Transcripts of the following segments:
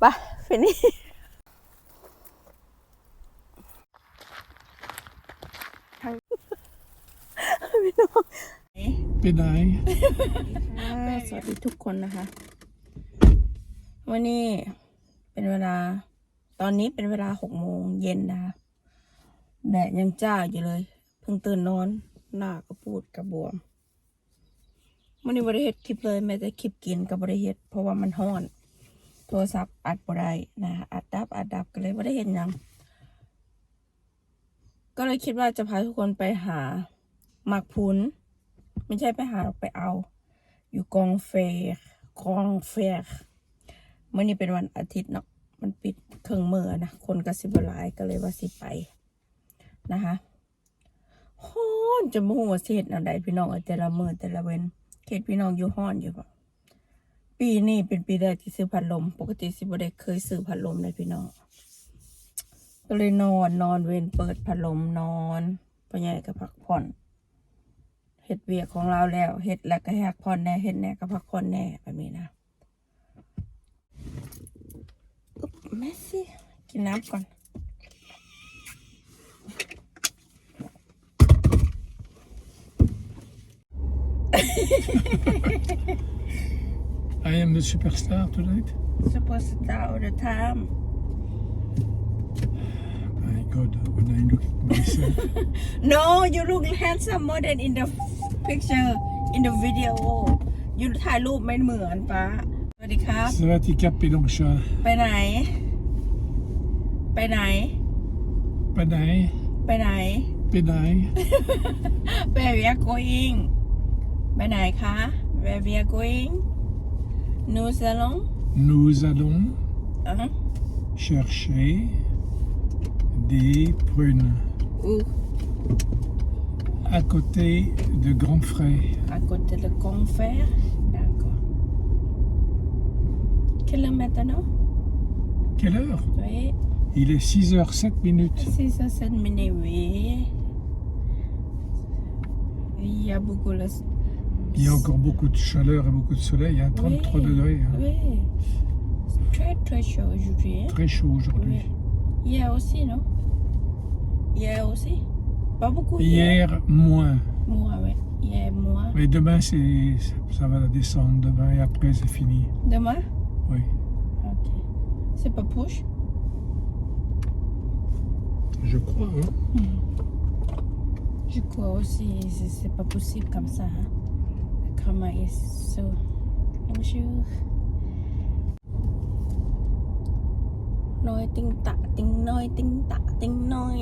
ไปฟินี่ทางพี่น้องเป็นไหนค่ะสวัสดีทุกคนนะคะ วันนี้เป็นเวลา ตอนนี้เป็นเวลาหกโมงเย็นนะคะแดดยังจ้าอยู่เลย เพิ่งตื่นนอน หน้าก็ปูดกระบวมวันนี้บริเฮ็ดคลิปเลยแม้แต่คลิปกินกับบริเฮ็ดเพราะว่ามันห้อน โทรศัพท์อัดบ่ได้นะคะอัดดับอัดดับก็เลยไม่ได้เห็นยังก็เลยคิดว่าจะพาทุกคนไปหาหมักพุนไม่ใช่ไปหาไปเอา อยู่กองเฟร์กองเฟร์เมื่อนี้เป็นวันอาทิตย์เนาะมันปิดเครื่องมือนะคนก็สิบหลายก็เลยว่าสิไปนะคะฮ้อนจะมูว่าสิเฮ็ดอันใดพี่น้องอแต่ละมือแต่ละเว้นเขตพี่น้องอยู่ฮ้อนอยู่ปะ ปีนี้เป็นปีแรกที่ซื้อพัดลม ปกติสิบ่ได้เคยซื้อพัดลมเลยพี่น้องก็เลยนอนนอนเว้นเปิดพัดลมนอนพ่อใหญ่ก็พักผ่อนเฮ็ดเวียกของเราแล้วเฮ็ดแล้วก็ให้พักผ่อนแน่เฮ็ดแน่ก็พักผ่อนแน่แบบนี้นะอุ๊บแม่สิกินน้ำก่อน I am the superstar tonight. ซูเปอร์สตาร์ all the time My God, when I look at myself, no you look handsome more than in the picture in the video ยูถ่ายรูปไม่เหมือนป้าสวัสดีครับ ça va tes capes et l'ongcha. ไปไหน ไปไหน Panay, ไปไหน Penay, Where we are going ไปไหนคะ Where we are going Nous allons. Nous allons hein? chercher des prunes. Où? À côté de Grand À côté de Grand D'accord. Quelle heure maintenant? Quelle heure? Oui. Il est 6h07 minutes. 6h07 minutes, oui. Il y a beaucoup de il y a encore beaucoup de chaleur et beaucoup de soleil, hein, 33 Oui, degrés. hein. Oui C'est Très très chaud aujourd'hui hein. Très chaud aujourd'hui. Hier aussi, non? Hier aussi? Pas beaucoup Hier, moins. Moi, oui. Hier, moi. Mais demain, ça va descendre. Demain et après, c'est fini. Demain? Oui. Ok. C'est pas push Je crois. Hein. Je crois aussi, c'est c'est pas possible comme ça. Hein. La caméra est so... Bonjour. Nói tinh tạ tinh nói tinh tạ tinh nói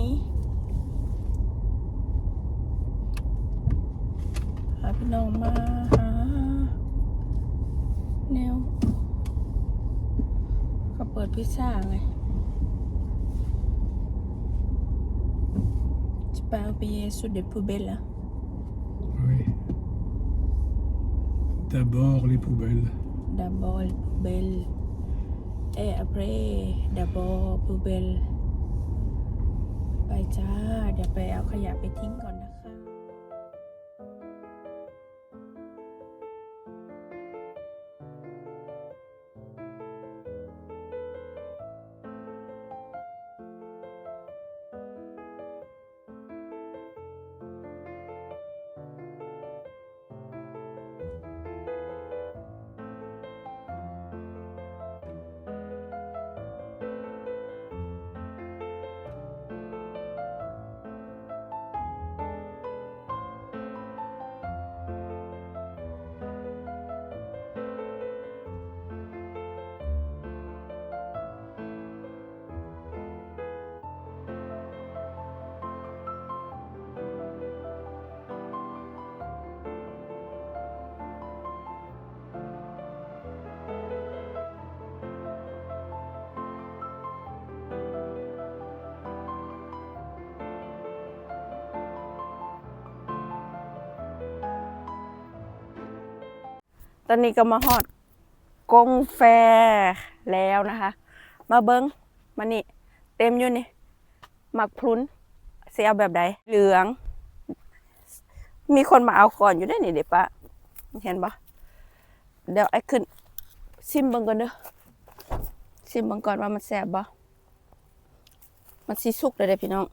หาพี่น้องมาหาแนวเขาเปิดพิซซ่าไง Tu peux payer sur des poubelles. hein. Oui. D'abord les poubelles. D'abord les poubelles. Et après, d'abord poubelle ไปจ้า เดี๋ยวไปเอาขยะไปทิ้งก่อน ตอนนี้ก็มาฮอดกงแฟแล้วนะคะ มาเบิงมานี่ เต็มอยู่นี่หมักพรุนเสียแบบใดเหลือง มีคนมาเอาก่อนอยู่ได้นี่เด็ปะเห็นปะเดี๋ยวไอ้ขึ้นซิมเบิ้งกันเด้อชิมเบังก่อนว่ามันแสบบ่มันสิสุกเลยเด้พี่น้อง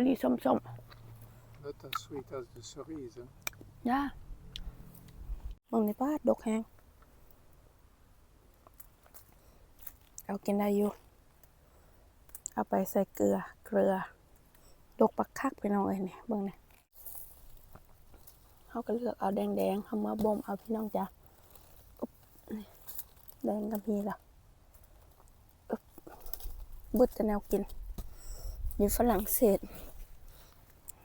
พอดีส้ม Not as sweet as the cerise. Hein. ๆย่าเบิ่งในป้าดดกแฮงเอากินได้อยู่ เอาไปใส่เกลือ เกลือ ดกปักคักพี่น้องเอ้ยเนี่ยเบิ่งเนี่ยเขาก็เลือกเอาแดงๆเขามาบ่มเอาพี่น้องจ้ะอุ๊บนี่แดงกับพีละอุ๊บบึดจะแนวกินอยู่ฝรั่งเศส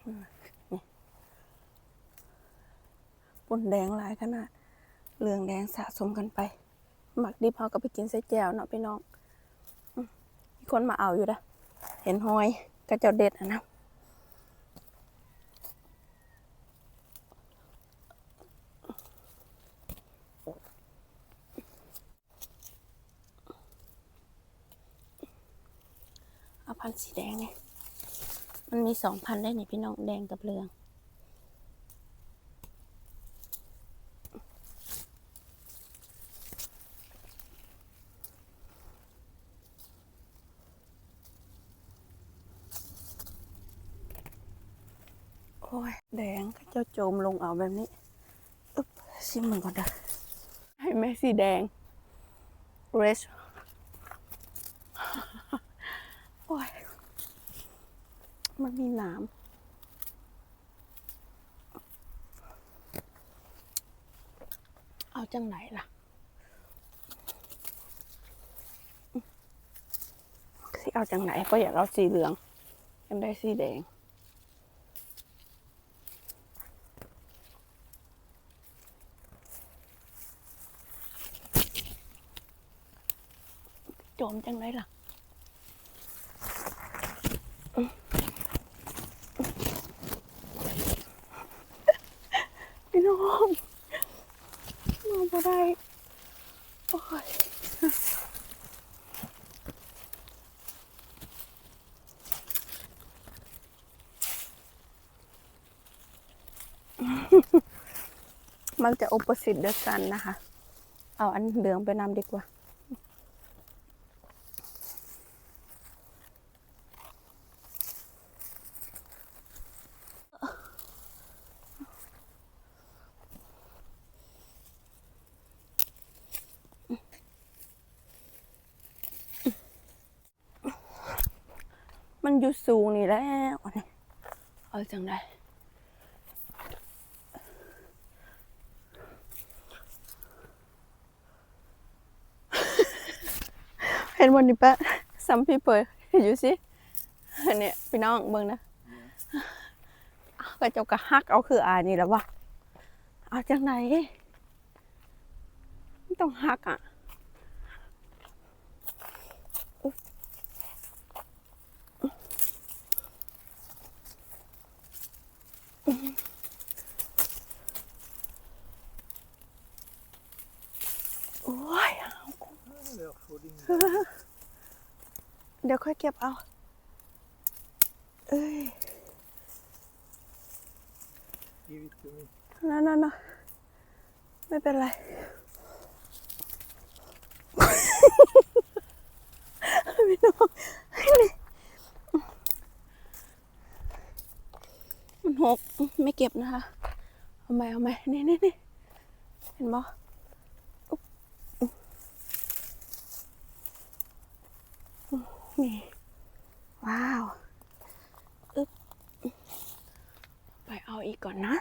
อืมนี่ ปุ่นแดงหลายขนาดเหลืองแดงสะสมกันไป หมักดิบเขาก็ไปกินใส่แจ่วเนาะพี่น้องมีคนมาเอาอยู่นะเห็นหอยกระเจ้าเด็ดอะนะเอาพันธุ์สีแดงไงมันมีสองพันธุ์ได้นี่พี่น้องแดงกับเหลือง โอ้ย แดงก็เจ้าโจมลงเอาแบบนี้อึ๊ บชิมมันก่อนเด้อให้แม่สีแดง red โอ้ยมันมีน้ำเอาจังไหนล่ะสิเอาจังไหนก็อยากเอาสีเหลืองยังได้สีแดง โจมจังไรล่ะ พี่น้ องมองบ่ได้ โอ้ยมันจะ opposite เดียวกันนะคะ เอาอันเหลืองไปนำดีกว่า อยู่สูงนี่แล้วอันนี้เอาจังได้เห็นวันนี้ปะ some people you see อันเนี้ยพี่น้องเบิ่งนะก็เจ้ากะฮักเอาคืออ่านนี่แหล้ววะเอาจังไหนไม่ต้องฮักอะ โอ้ย Alors, faut dire- เดี๋ยวค่อยเก็บเอา เอ้ย Give it to me. นั่นนั่นนะไม่เป็นไร พี่น้องนี่มันหก ไม่เก็บนะคะ เอาไหมเอาไหมนี่นี่นี่เห็นบ่อุ๊บอุ๊บนี่ ว้าว อึ๊บ ไปเอาอีกก่อนนะ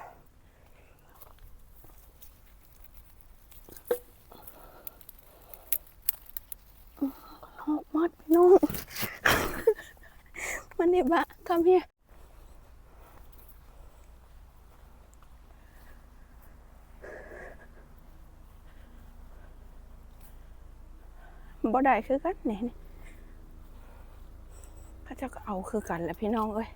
หกมดพี่น้อง มันนี่บะ come here บ่ได้คือกันนี่นี่พระเจ้าก็เอาคือกันแหละพี่น้องเอ้ย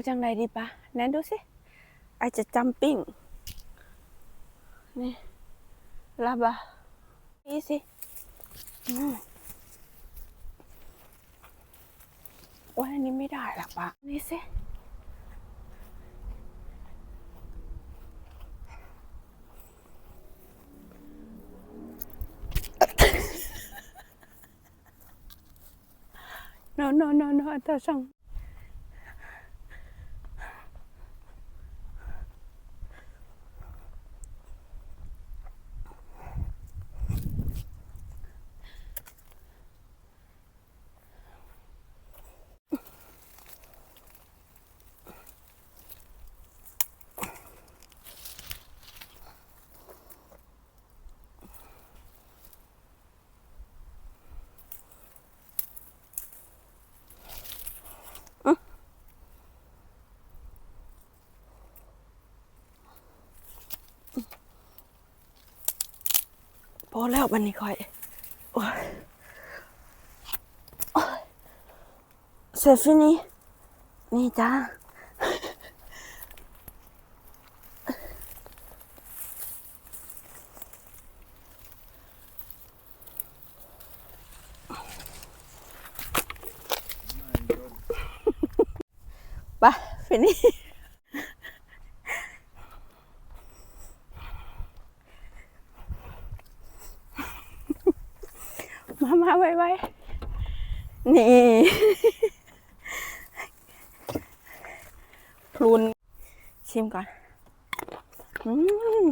อะจังไรดีปะแนนดูสิอาจจะจัมปิ้งนี่ลาบะนี่สิอืมโอ้ยอันนี้ไม่ได้หรอกปะนี่สิ no no no no ตาช่าง อแล้ววันนี้ค่อยโอ้ยโอ้ยเสร็จฟินี่นี่จ้าไปฟินี่ มามาไวไวๆนี่ พลูนชิม ก่อนอืม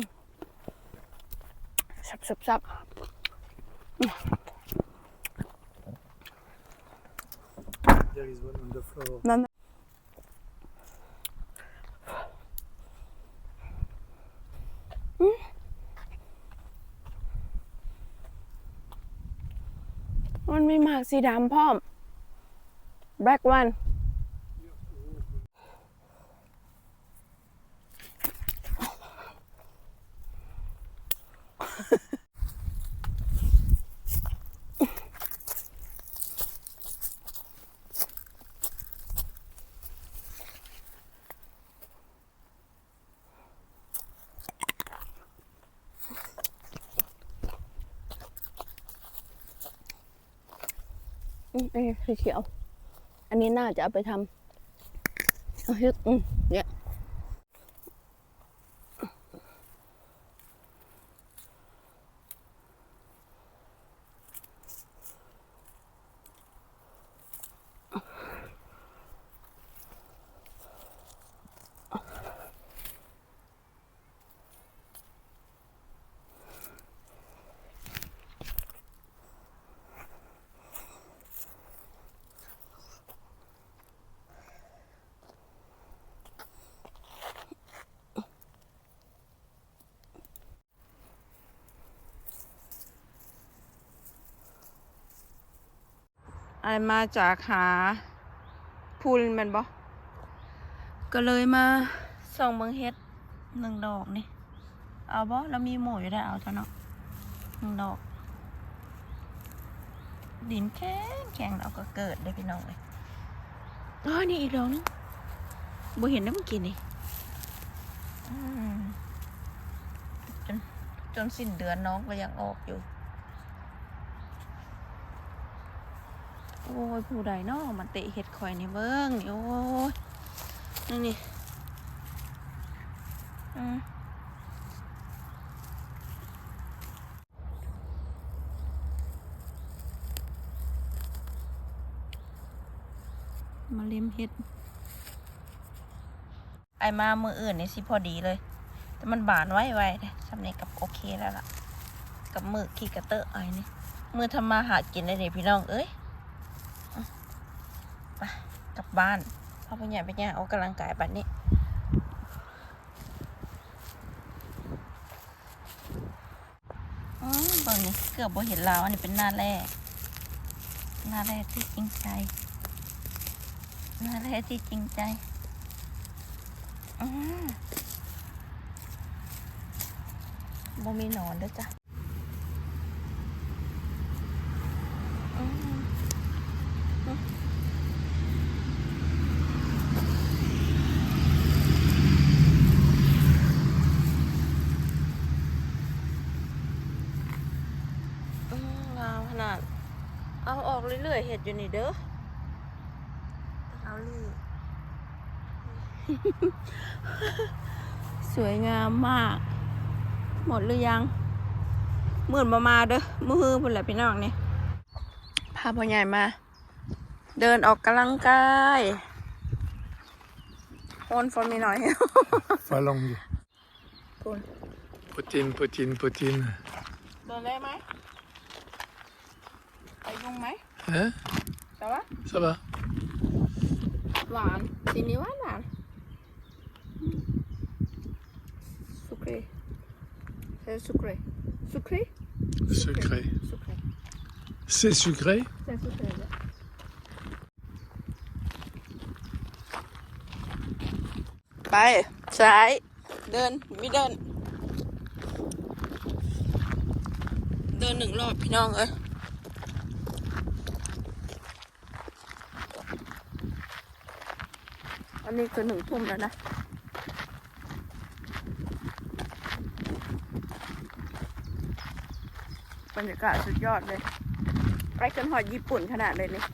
สับสับสับ There is one on the floor. นั่นอืมมันมีหมากสีดำพร้อม black one อืมอันนี้สีเขียว อันนี้น่าจะเอาไปทำเอาเฮ็ดอืม เนี่ยไอมาจากหาพูลแมันบ่ก็เลยมาส่องเบิงเฮ็ดหนึ่งดอกนี่ เอาบ่แล้วมีหมูอยู่ได้เอาเท่าเนาะหนึ่งดอก ดินแข็งแข็งเราก็เกิดได้พี่น้องเลยอ๋อนี่อีกดอกนึงบ่เห็นได้เมื่อกี้นี่อืมจนจนสิ้นเดือนน้องก็ยังออกอยู่ โอ้ยผู้ใดเนาะมาเตะเห็ดข่อยนี่เบิ้งนี่โอ้ยนี่นี่อืมมาเล็มเห็ด ไอมามืออื่นนี่สิพอดีเลย แต่มันบานไว้ไว้เลยสำเนียกับโอเคแล้วล่ะ กับมือขี้กระเตอะไอ้นี่มือทำมาหากินได้เลยพี่น้องเอ้ย กลับบ้านพ่อไปใหญ่ไปใหญ่ออกกำลังกายแบบนี้อืมเบางนี้เกือบบ่เห็นลาวอันนี้เป็นหน้าแรกหน้าแรกที่จริงใจหน้าแรกที่จริงใจอืมบ่มีหนอนด้วยจ้ะอืม เรื่อยๆเห็ ดอยู่นี่เด้อเอาลี่ สวยงามมาก หมดหรือยังหมื่นมามาเด้อมือพุ่นแหละพี่น้องนี่พาพ่อใหญ่มา เดินออกกำลังกายโอนฝนมีหน่อย Falong. คุณ Poutine, poutine, poutine. เดินได้ไหมไปยุงไหม Hein แต่ว่า Ça va หวานสีนี้หวานหวานสุกรีเออสุกรีสุกรี Sucré. สุกรี C'est sucré ใช่สุกรีเลยไปซ้ายเดินไม่เดินเดินหนึ่งรอบพี่น้องเอ้ย อันนี้คือหนึ่งทุ่มแล้วนะ บรรยากาศสุดยอดเลย ไปกันหอดญี่ปุ่นขนาดเลยนี่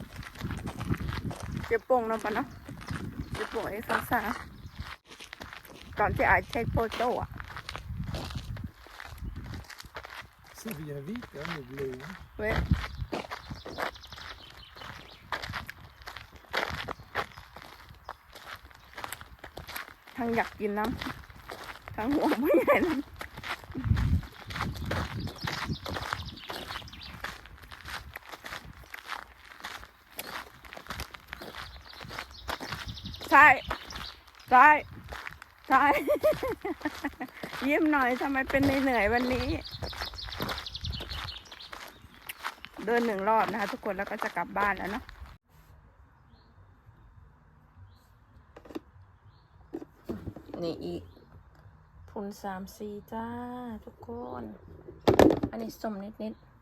เจ๊ปงเนาะปะเนาะเจ๊ปงไอ้ฟังซ่าตอนที่ไอเทคโฟโต้อะ Ça vient vite, hein, le bleu. hein. เว้ย ทั้งอยากกินน้ำทั้งห่วงไม่ใหญ่น้ำใช่ใช่ใช่ยิ้มหน่อยทำไมเป็นเหนื่อยวันนี้ เดินหนึ่งรอบนะคะทุกคนแล้วก็จะกลับบ้านแล้วเนาะ นี่อีกพุนสามสี่จ้า ทุกคน อันนี้สมนิดนิดๆ